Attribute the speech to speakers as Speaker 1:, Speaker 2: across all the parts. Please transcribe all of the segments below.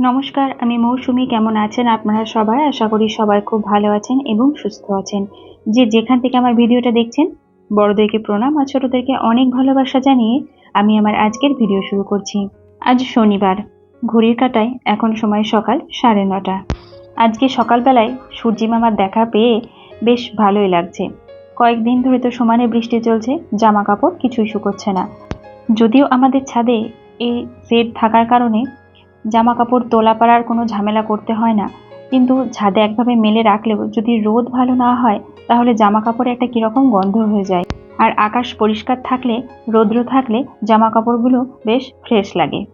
Speaker 1: নমস্কার, আমি মৌসুমি। কেমন আছেন আপনারা সবাই? আশা করি সবাই খুব ভালো আছেন এবং সুস্থ আছেন। যে যেখান থেকে আমার ভিডিওটা দেখছেন, বড়দেরকে প্রণাম আর ছোটদেরকে অনেক ভালোবাসা জানিয়ে আমি আমার আজকের ভিডিও শুরু করছি। আজ শনিবার, ঘড়ির কাটায়, এখন সময় সকাল সাড়ে নটা। আজকে সকালবেলায় সূর্যি মামার দেখা পেয়ে বেশ ভালোই লাগছে। কয়েকদিন ধরে তো সমানে বৃষ্টি চলছে, জামা কাপড় কিছুই শুকোচ্ছে না। যদিও আমাদের ছাদে এই সেট থাকার কারণে জামা কাপড় তোলা পাড়ার কোনো ঝামেলা করতে হয় না। কিন্তু ছাদে একভাবে মেলে রাখলেও যদি রোদ ভালো না হয়, তাহলে জামা কাপড়ে একটা কীরকম গন্ধ হয়ে যায়। আর আকাশ পরিষ্কার থাকলে, রৌদ্র থাকলে জামা কাপড়গুলো বেশ ফ্রেশ লাগে।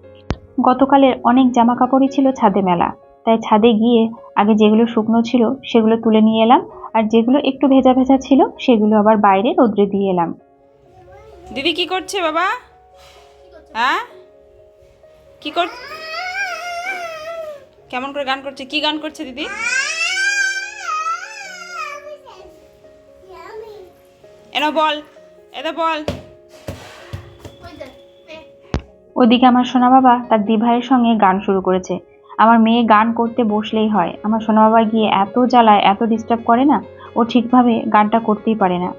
Speaker 1: গতকালের অনেক জামা কাপড়ই ছিল ছাদে মেলা। তাই ছাদে গিয়ে আগে যেগুলো শুকনো ছিল, সেগুলো তুলে নিয়ে এলাম, আর যেগুলো একটু ভেজা ভেজা ছিল, সেগুলো আবার বাইরে রোদ্রে দিয়ে এলাম।
Speaker 2: দিদি কি করছে বাবা? হ্যাঁ? কি কর কেমন করে গান করছে? কি গান করছে দিদি? এনো বল এটা বল।
Speaker 1: ওদিকে আমার সোনা বাবা তার দিভাইয়ের সঙ্গে গান শুরু করেছে। আমার মেয়ে গান করতে বসলেই হয়। আমার সোনা বাবা গিয়ে এত জ্বালায়, এত ডিস্টার্ব করে না, ও ঠিকভাবে গানটা করতেই পারে না।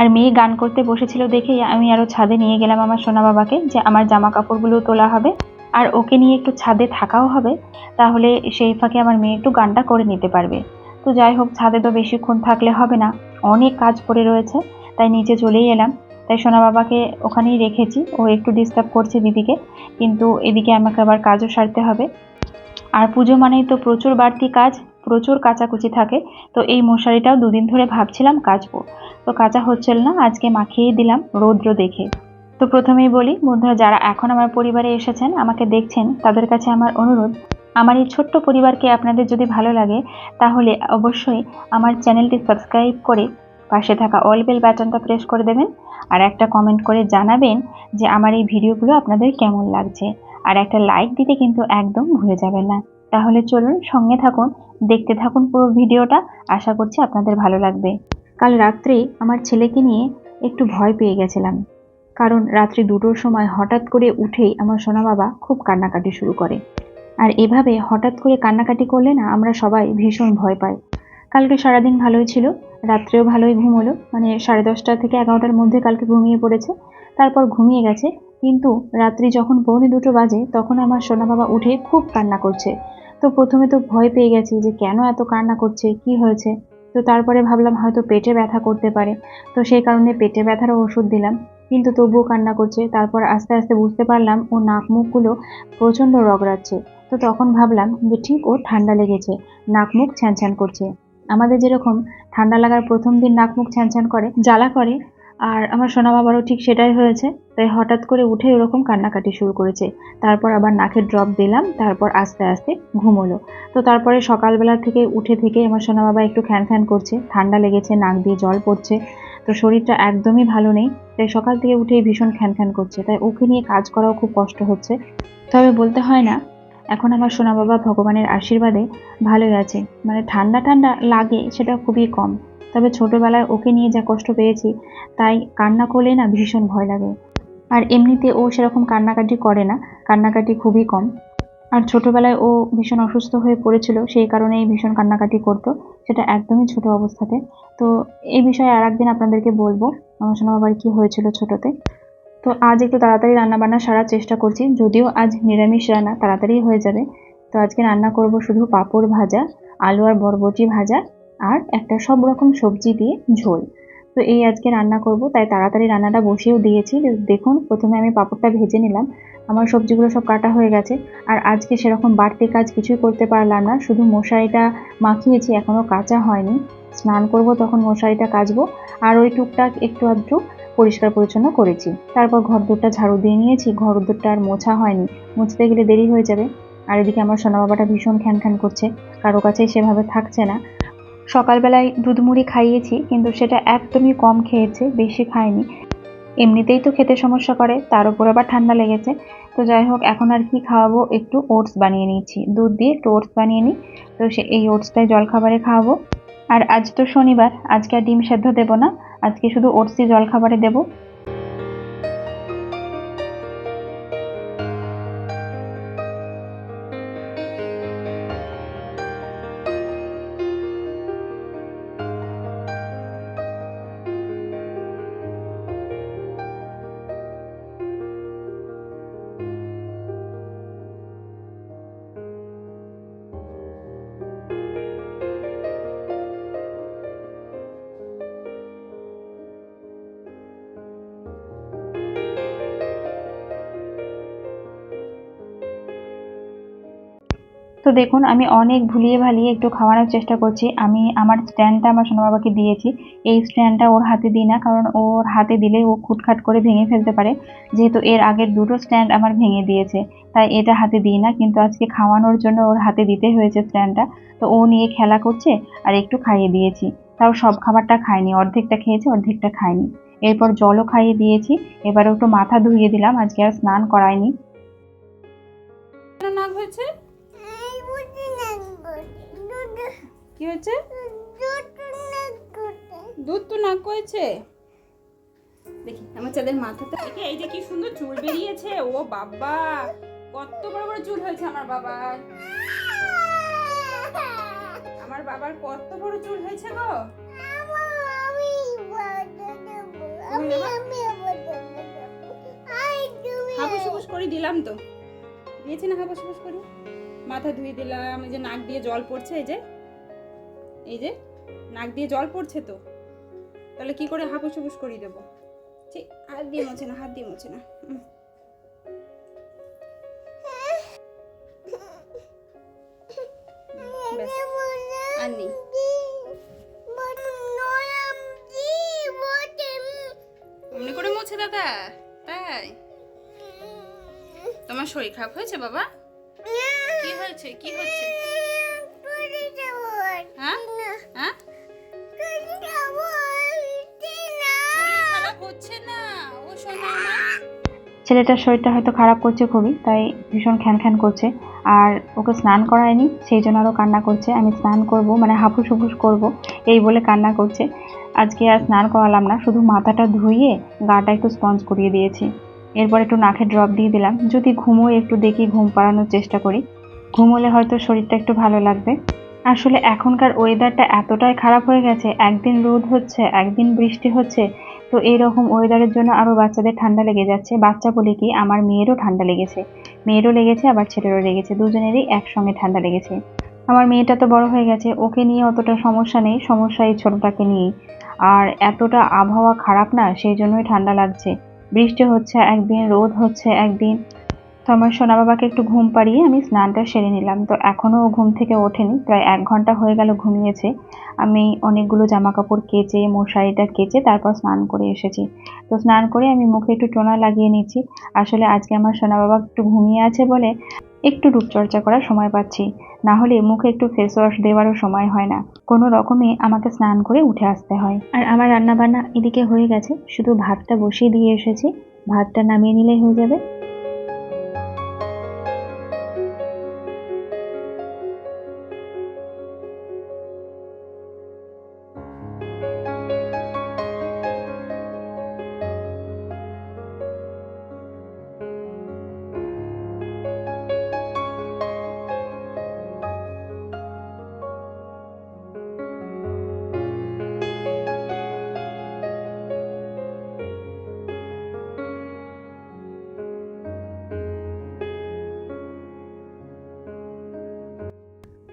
Speaker 1: আর মেয়ে গান করতে বসেছিল দেখেই আমি আরও ছাদে নিয়ে গেলাম আমার সোনা বাবাকে যে আমার জামা কাপড়গুলো তোলা হবে। আর ওকে নিয়ে একটু ছাদে থাকাও হবে, তাহলে সেই ফাঁকে আমার মেয়ে একটু গানটা করে নিতে পারবে। তো যাই হোক, ছাদে তো বেশিক্ষণ থাকলে হবে না, অনেক কাজ পড়ে রয়েছে, তাই নিচে চলেই এলাম। তাই সোনা বাবাকে ওখানেই রেখেছি, ও একটু ডিস্টার্ব করছে দিদিকে, কিন্তু এদিকে আমাকে আবার কাজও সারতে হবে। আর পুজো মানেই তো প্রচুর বাড়তি কাজ, প্রচুর কাচাকুচি থাকে, তো এই মশারিটাও দুদিন ধরে ভাবছিলাম কাচবো। তো কাঁচা হচ্ছিল না, আজকে মাখিয়েই দিলাম রৌদ্র দেখে। তো প্রথমেই বলি, বন্ধুরা, যারা এখন আমার পরিবারে এসেছেন, আমাকে দেখছেন, তাদের কাছে আমার অনুরোধ, আমার এই ছোট্ট পরিবারকে আপনাদের যদি ভালো লাগে, তাহলে অবশ্যই আমার চ্যানেলটি সাবস্ক্রাইব করে পাশে থাকা অল বেল বাটনটা প্রেস করে দেবেন, আর একটা কমেন্ট করে জানাবেন যে আমার এই ভিডিওগুলো আপনাদের কেমন লাগছে, আর একটা লাইক দিতে কিন্তু একদম ভুলে যাবেন না। তাহলে চলুন সঙ্গে থাকুন, দেখতে থাকুন পুরো ভিডিওটা, আশা করছি আপনাদের ভালো লাগবে। কাল রাত্রে আমার ছেলেকে নিয়ে একটু ভয় পেয়ে গেছিলাম। কারণ রাত্রি দুটোর সময় হঠাৎ করে উঠেই আমার সোনা বাবা খুব কান্নাকাটি শুরু করে। আর এভাবে হঠাৎ করে কান্নাকাটি করলে না আমরা সবাই ভীষণ ভয় পাই। কালকে সারাদিন ভালোই ছিল, রাত্রেও ভালোই ঘুম হলো মানে সাড়ে দশটা থেকে এগারোটার মধ্যে কালকে ঘুমিয়ে পড়েছে, তারপর ঘুমিয়ে গেছে, কিন্তু রাত্রি যখন পৌনে দুটো বাজে তখন আমার সোনা বাবা উঠে খুব কান্না করছে। তো প্রথমে তো ভয় পেয়ে গেছি যে কেন এত কান্না করছে, কি হয়েছে? তো তারপরে ভাবলাম হয়তো পেটে ব্যথা করতে পারে। তো সেই কারণে পেটে ব্যথারও ওষুধ দিলাম। কিন্তু তবুও কান্না করছে। তারপর আস্তে আস্তে বুঝতে পারলাম ও নাক মুখগুলো প্রচণ্ড রগড়াচ্ছে। তো তখন ভাবলাম যে ঠিক ও ঠান্ডা লেগেছে নাক মুখ ছ্যান করছে। আমাদের যেরকম ঠান্ডা লাগার প্রথম দিন নাক মুখ ছ্যান করে, জ্বালা করে, আর আমার সোনা বাবারও ঠিক সেটাই হয়েছে। তাই হঠাৎ করে উঠে ওরকম কান্নাকাটি শুরু করেছে। তারপর আবার নাকের ড্রপ দিলাম, তারপর আস্তে আস্তে ঘুমোলো তো তারপরে সকালবেলা থেকে উঠে থেকে আমার সোনা বাবা একটু খ্যান খ্যান করছে, ঠান্ডা লেগেছে, নাক দিয়ে জল পড়ছে। তো শরীরটা একদমই ভালো নেই, তাই সকাল থেকে উঠেই ভীষণ খ্যান খ্যান করছে, তাই ওকে নিয়ে কাজ করাও খুব কষ্ট হচ্ছে। তবে বলতে হয় না, এখন আমার সোনা বাবা ভগবানের আশীর্বাদে ভালোই আছে মানে ঠান্ডা ঠান্ডা লাগে সেটা খুবই কম। তবে ছোটবেলায় ওকে নিয়ে যা কষ্ট পেয়েছি, তাই কান্না করলে না ভীষণ ভয় লাগে। আর এমনিতে ও সেরকম কান্নাকাটি করে না, কান্নাকাটি খুবই কম। আর ছোটবেলায় ও ভীষণ অসুস্থ হয়ে পড়েছিল, সেই কারণেই ভীষণ কান্নাকাটি করতো। সেটা একদমই ছোট অবস্থাতে। তো এই বিষয়ে আর একদিন আপনাদেরকে বলব, আমার সোনা বাবার কী হয়েছিল ছোটোতে। তো আজ একটু তাড়াতাড়ি রান্নাবান্না সারার চেষ্টা করছি, যদিও আজ নিরামিষ রান্না তাড়াতাড়ি হয়ে যাবে। তো আজকে রান্না করব শুধু পাঁপড় ভাজা, আলু আর বরবটি ভাজা, আর একটা সব রকম সবজি দিয়ে ঝোল। তো এই আজকে রান্না করব, তাই তাড়াতাড়ি রান্নাটা বসিয়েও দিয়েছি। দেখুন, প্রথমে আমি পাঁপড়টা ভেজে নিলাম। আমার সবজিগুলো সব কাটা হয়ে গেছে। আর আজকে সেরকম বাড়তি কাজ কিছুই করতে পারলাম না। শুধু মশারিটা মাখিয়েছি এখনও কাঁচা হয়নি। স্নান করব, তখন মশারিটা কাচবো। আর ওই টুকটাক একটু আধটু পরিষ্কার পরিচ্ছন্ন করেছি। তারপর ঘর দুটা ঝাড়ু দিয়ে নিয়েছি। ঘর দুটা আর মোছা হয়নি। মুছতে গেলে দেরি হয়ে যাবে। আর এদিকে আমার সোনা বাবাটা ভীষণ খ্যান খ্যান করছে। কারও কাছেই সেভাবে থাকছে না। সকালবেলায় দুধ মুড়ি খাইয়েছি, কিন্তু সেটা একদমই কম খেয়েছে, বেশি খায়নি এমনিতেই তো খেতে সমস্যা করে, তার উপর আবার ঠান্ডা লেগেছে। তো যাই হোক, এখন আর কি খাওয়াবো? একটু ওটস বানিয়ে নিয়েছি দুধ দিয়ে একটু ওটস বানিয়ে নিই। তো সে এই ওটসটাই জলখাবারে খাওয়াবো। আর আজ তো শনিবার, আজকে আর ডিম সেদ্ধ দেবো না। আজকে শুধু ওটসই জলখাবারে দেবো। দেখুন, আমি অনেক ভুলিয়ে ভালিয়ে একটু খাওয়ানোর চেষ্টা করছি। আমি আমার স্ট্যান্ডটা আমার সোনা বাবাকে দিয়েছি। এই স্ট্যান্ডটা ওর হাতে দিই না, কারণ ওর হাতে দিলে ও খুটখাট করে ভেঙে ফেলতে পারে। যেহেতু এর আগের দুটো স্ট্যান্ড আমার ভেঙে দিয়েছে, তাই এটা হাতে দিই না, কিন্তু আজকে খাওয়ানোর জন্য ওর হাতে দিতে হয়েছে স্ট্যান্ডটা। তো ও নিয়ে খেলা করছে আর একটু খাইয়ে দিয়েছি। তাও সব খাবারটা খায়নি অর্ধেকটা খেয়েছে, অর্ধেকটা খায়নি এরপর জলও খাইয়ে দিয়েছি, এবার একটু মাথা ধুইয়ে দিলাম, আজকে আর স্নান করায়নি
Speaker 2: হয়েছে কি হয়েছে? দুধ তো নাক হয়েছে দেখি, আমার চাঁদের মাথাটা দেখে, এই যে কি সুন্দর চুল বেরিয়েছে। ও বাবা, কত বড় বড় চুল হয়েছে আমার বাবার। আমার বাবার কত বড় চুল হয়েছে গো। হাবুস করে দিলাম তো। দিয়েছি না হুবুস করে? মাথা ধুয়ে দিলাম, এই যে নাক দিয়ে জল পড়ছে, এই যে। এই যে, নাক দিয়ে জল পড়ছে তো। তাহলে কি করে হাবুস হুবুস করিয়ে দেবো? ঠিক হাত দিয়ে মোছে না, হাত দিয়ে মোছে না। আর নেই। অমনি করে মোছে দাদা, তাই? তোমার শরীর খারাপ হয়েছে বাবা? কি হয়েছে, কি হচ্ছে হ্যাঁ? হ্যাঁ?
Speaker 1: ছেলেটার শরীরটা হয়তো খারাপ করছে খুবই, তাই ভীষণ খ্যান খ্যান করছে। আর ওকে স্নান করায়নি, সেই জন্য আরও কান্না করছে। আমি স্নান করব মানে হাফুস হুফুস করব, এই বলে কান্না করছে। আজকে আর স্নান করালাম না, শুধু মাথাটা ধুইয়ে গাটা একটু স্পঞ্জ করিয়ে দিয়েছি। এরপর একটু নাকে ড্রপ দিয়ে দিলাম। যদি ঘুমোই, একটু দেখি ঘুম পাড়ানোর চেষ্টা করি। ঘুমোলে হয়তো শরীরটা একটু ভালো লাগবে। আসলে এখনকার ওয়েদারটা এতটাই খারাপ হয়ে গেছে, একদিন রোদ হচ্ছে, একদিন বৃষ্টি হচ্ছে, তো এইরকম ওয়েদারের জন্য আরও বাচ্চাদের ঠান্ডা লেগে যাচ্ছে। বাচ্চা বলে কি, আমার মেয়েরও ঠান্ডা লেগেছে। মেয়েরও লেগেছে, আবার ছেলেরও লেগেছে, দুজনেরই একসঙ্গে ঠান্ডা লেগেছে। আমার মেয়েটা তো বড় হয়ে গেছে, ওকে নিয়ে অতটা সমস্যা নেই, সমস্যা এই ছোটটাকে নিয়েই। আর এতটা আবহাওয়া খারাপ না, সেই জন্যই ঠান্ডা লাগছে। বৃষ্টি হচ্ছে, একদিন রোদ হচ্ছে, একদিন তো আমার সোনা বাবাকে একটু ঘুম পাড়িয়ে আমি স্নানটা সেরে নিলাম। তো এখনও ঘুম থেকে ওঠেনি, প্রায় এক ঘণ্টা হয়ে গেল ঘুমিয়েছে। আমি অনেকগুলো জামা কাপড় কেচে, মশারিটা কেচে তারপর স্নান করে এসেছি। তো স্নান করে আমি মুখে একটু টোনা লাগিয়ে নিচ্ছি। আসলে আজকে আমার সোনা বাবা একটু ঘুমিয়ে আছে বলে একটু রূপচর্চা করার সময় পাচ্ছি। না হলে মুখে একটু ফেস ওয়াশ দেওয়ারও সময় হয় না। কোনো রকমে আমাকে স্নান করে উঠে আসতে হয়। আর আমার রান্না বান্না এদিকে হয়ে গেছে। শুধু ভাতটা বসিয়ে দিয়ে এসেছি। ভাতটা নামিয়ে নিলেই হয়ে যাবে।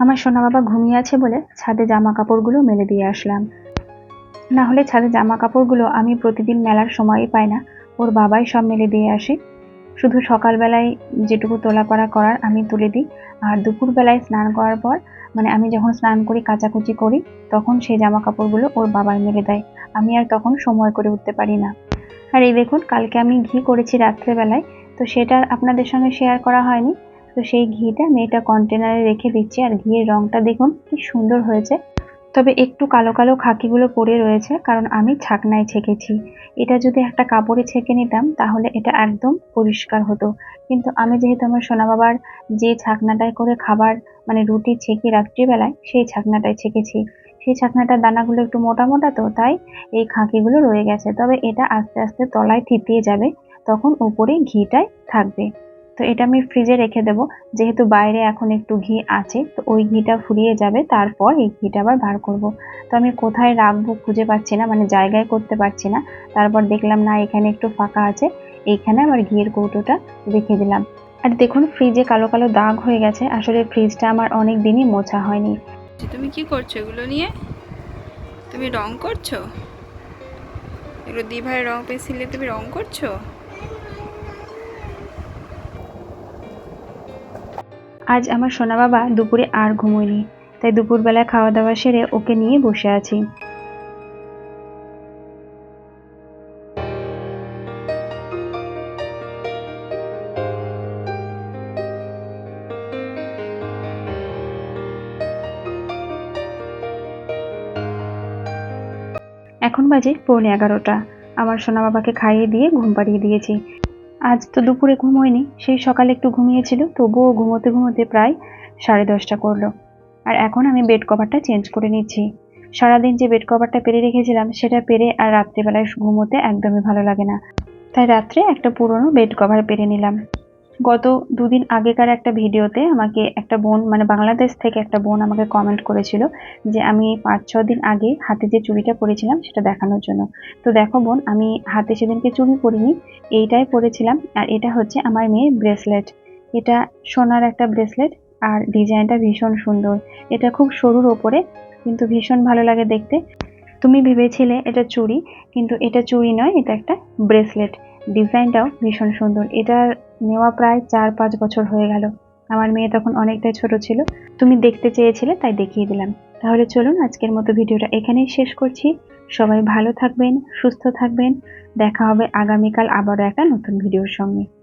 Speaker 1: আমার সোনা বাবা ঘুমিয়ে আছে বলে ছাদে জামা কাপড়গুলো মেলে দিয়ে আসলাম। না হলে ছাদে জামা কাপড়গুলো আমি প্রতিদিন মেলার সময়ই পাই না, ওর বাবাই সব মেলে দিয়ে আসে। শুধু সকালবেলায় যেটুকু তোলা তোলাপাড়া করার আমি তুলে দিই, আর দুপুরবেলায় স্নান করার পর মানে আমি যখন স্নান করি, কাচাকুচি করি, তখন সেই জামা কাপড়গুলো ওর বাবাই মেলে দেয়। আমি আর তখন সময় করে উঠতে পারি না। আর এই দেখুন, কালকে আমি ঘি করেছি রাত্রেবেলায়, তো সেটা আপনাদের সঙ্গে শেয়ার করা হয়নি। তো সেই ঘিটা আমি এটা কন্টেনারে রেখে দিচ্ছি আর ঘিয়ের রংটা দেখুন কি সুন্দর হয়েছে। তবে একটু কালো কালো খাকিগুলো পড়ে রয়েছে, কারণ আমি ছাকনায় ছেঁকেছি। এটা যদি একটা কাপড়ে ছেঁকে নিতাম, তাহলে এটা একদম পরিষ্কার হতো। কিন্তু আমি যেহেতু আমার সোনা বাবার যে ছাকনাটায় করে খাবার মানে রুটি ছেঁকি রাত্রিবেলায়, সেই ছাকনাটায় ছেঁকেছি। সেই ছাকনাটার দানাগুলো একটু মোটা মোটা তো, তাই এই খাঁকিগুলো রয়ে গেছে। তবে এটা আস্তে আস্তে তলায় থিতিয়ে যাবে, তখন উপরে ঘিটাই থাকবে। তো এটা আমি ফ্রিজে রেখে দেবো। যেহেতু বাইরে এখন একটু ঘি আছে, তো ওই ঘিটা ফুরিয়ে যাবে, তারপর এই ঘিটা আবার বার করব। তো আমি কোথায় রাখব খুঁজে পাচ্ছি না মানে জায়গায় করতে পারছি না। তারপর দেখলাম, না, এখানে একটু ফাঁকা আছে। এইখানে আমার ঘিয়ের কৌটোটা রেখে দিলাম। আর দেখুন ফ্রিজে কালো কালো দাগ হয়ে গেছে। আসলে ফ্রিজটা আমার অনেক দিনই মোছা হয়নি।
Speaker 2: তুমি কি করছ এগুলো নিয়ে? তুমি রং করছ? এগুলো দিভাই রং পেন্সিলে তুমি রং করছ?
Speaker 1: আজ আমার সোনা বাবা দুপুরে আর ঘুমোয়নি, তাই দুপুরবেলা খাওয়া দাওয়া সেরে ওকে নিয়ে বসে আছি। এখন বাজে পৌনে এগারোটা। আমার সোনা বাবাকে খাইয়ে দিয়ে ঘুম পাড়িয়ে দিয়েছি। আজ তো দুপুরে ঘুমোয়নি সেই সকালে একটু ঘুমিয়েছিল, তবুও ঘুমোতে ঘুমোতে প্রায় সাড়ে দশটা করল। আর এখন আমি বেড কভারটা চেঞ্জ করে নিচ্ছি। সারাদিন যে বেড কভারটা পেরে রেখেছিলাম, সেটা পেরে আর রাত্রিবেলায় ঘুমোতে একদমই ভালো লাগে না। তাই রাত্রে একটা পুরনো বেড কভার পেরে নিলাম। গত দুদিন আগেকার একটা ভিডিওতে আমাকে একটা বোন মানে বাংলাদেশ থেকে একটা বোন আমাকে কমেন্ট করেছিল যে, আমি পাঁচ, ছ দিন আগে হাতে যে চুড়িটা পরেছিলাম সেটা দেখানোর জন্য। তো দেখো বোন, আমি হাতে সেদিনকে চুড়ি পরিনি, এইটাই পরেছিলাম। আর এটা হচ্ছে আমার মেয়ের ব্রেসলেট এটা সোনার একটা ব্রেসলেট আর ডিজাইনটা ভীষণ সুন্দর। এটা খুব সরুর ওপরে, কিন্তু ভীষণ ভালো লাগে দেখতে। তুমি ভেবেছিলে এটা চুড়ি, কিন্তু এটা চুড়ি নয়, এটা একটা ব্রেসলেট ডিজাইনটাও ভীষণ সুন্দর। এটা নেওয়া প্রায় চার পাঁচ বছর হয়ে গেল। আমার মেয়ে তখন অনেকটাই ছোট ছিল। তুমি দেখতে চেয়েছিলে, তাই দেখিয়ে দিলাম। তাহলে চলুন আজকের মতো ভিডিওটা এখানেই শেষ করছি। সবাই ভালো থাকবেন, সুস্থ থাকবেন। দেখা হবে আগামীকাল আবারও একটা নতুন ভিডিওর সঙ্গে।